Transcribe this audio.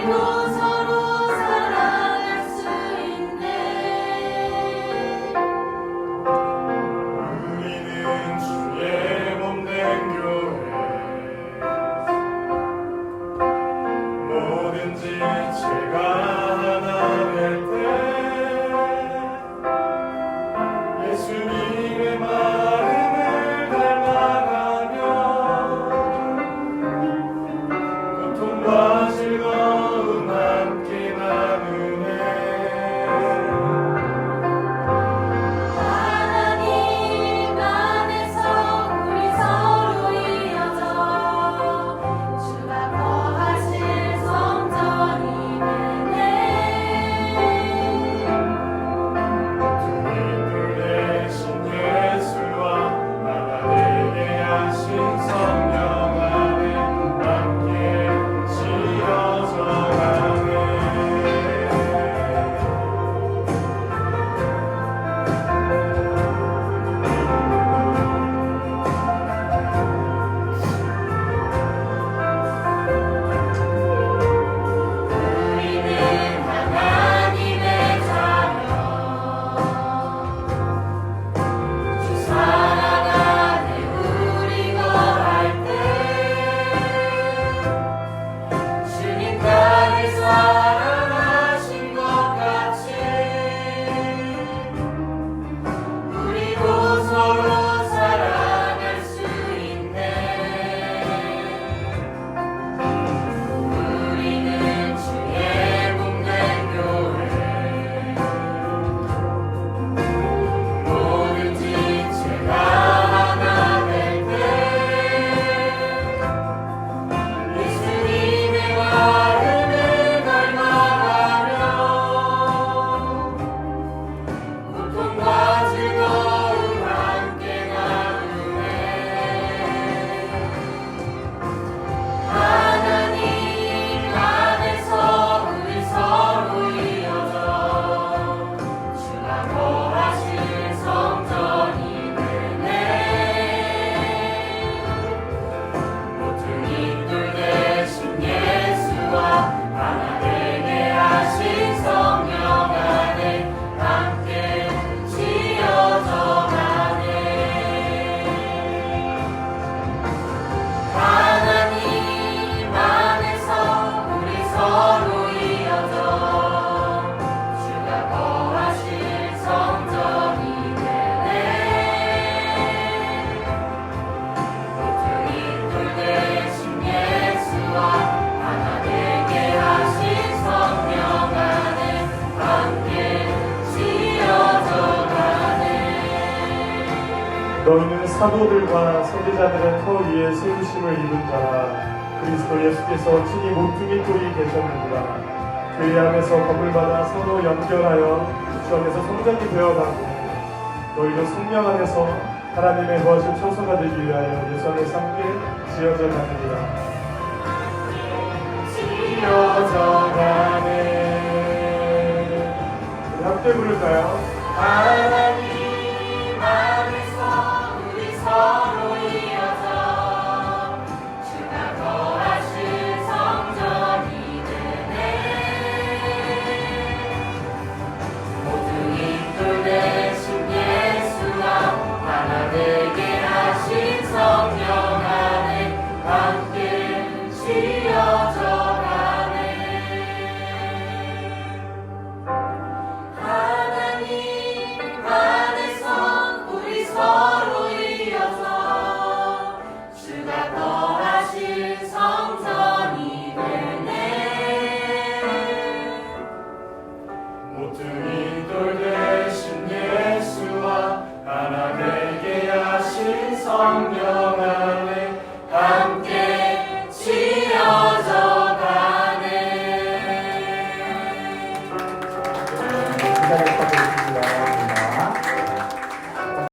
maravilhoso. Christ. 너희는 사도들과 선지자들의 터 위에 세우심을 입은 자라. 그리스도 예수께서 친히 목중이 꼴이 계셨느니라. 그의 안에서 법을 받아 서로 연결하여 주안에서 성장이 되어가고 너희는 성령 안에서 하나님의 거하신 처소가 되기 위하여 예수 안에서 함께 지어져 가느니라. 지어져 가네. 함께 그 부를까요? 모든 이돌 대신 예수와 하나 되게 하신 성령.